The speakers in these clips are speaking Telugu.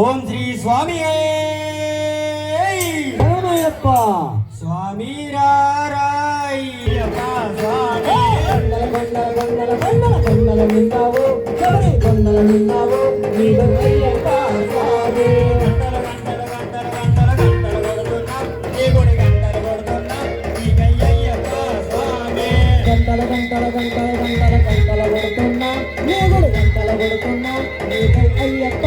ஓம் ஸ்ரீ சுவாமியே அப்பா சுவாமி ராராயப்பா சுவாமி கொண்டல கொண்டல கொண்டல கொண்டல நின்னாவோ கொண்டல நின்னாவோ நீவப்பா சுவாமி గంటల గంటల గంటల గంటల గంటల కొడుతున్నా నీ గుడి గంటల కొడుతున్నా నీ అయ్యప్ప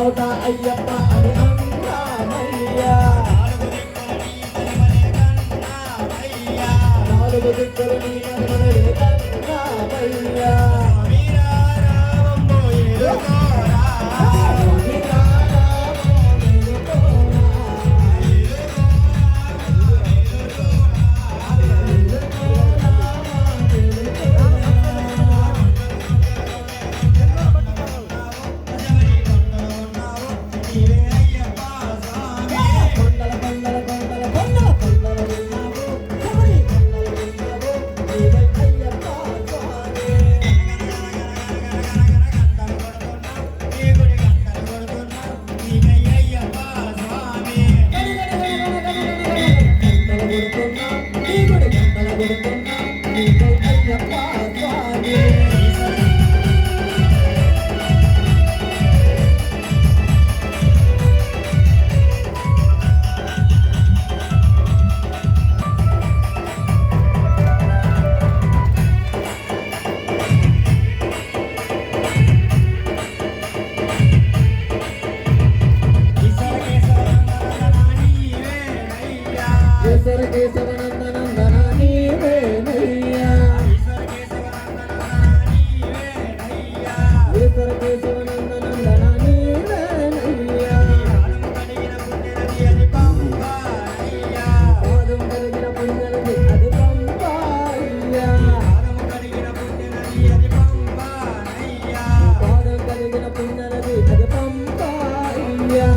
నోట అయ్యప్ప అని అంటామయ్యా నాలుగు దిక్కులు నీ కేసర కేసర నందన నీవేనయ్యా కేసర కేసర నందనందన నీవేనయ్యా పాదం కలిగిన పుణ్యలకి అది పంపాయ్యా. పాదం కలిగిన పుణ్యలకి అది పంపాయ్యా.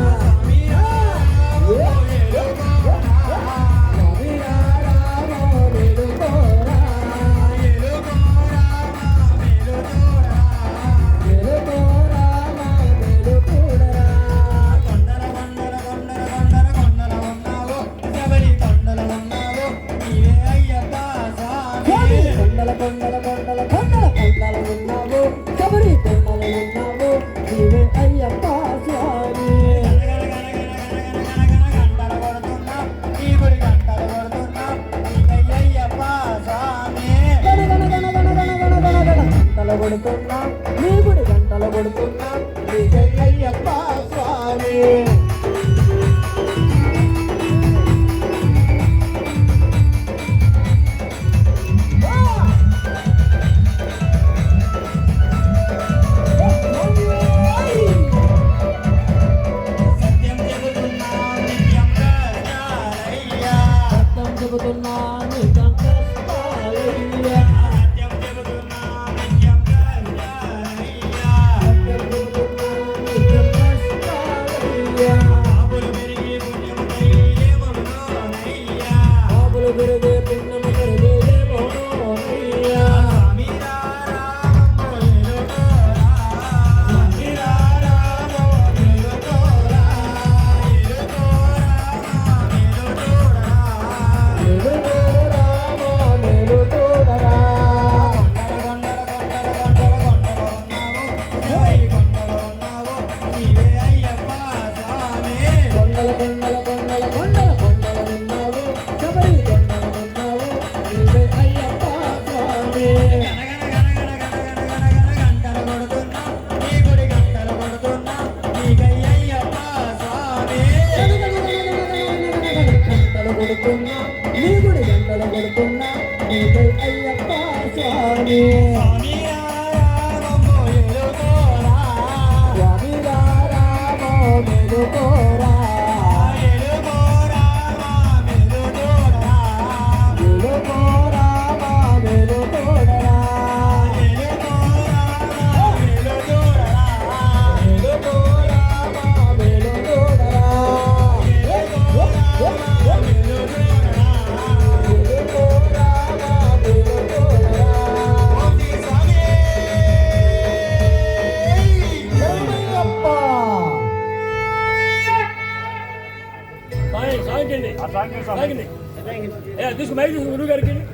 గంటలు కొడుతున్నా నీ గుడి గంటలు కొడుతున్నా నీవే అయ్యప్ప స్వామి. సత్యం చెబుతున్నా నిజం కష్టాలయ్యా Gracias. కొడుతున్నా నీ గుడి గంటలు కొడుతున్నా. నీకై అయ్యప్ప స్వామి. తీసుకు మైక్ తీసుకు గురువు గారికి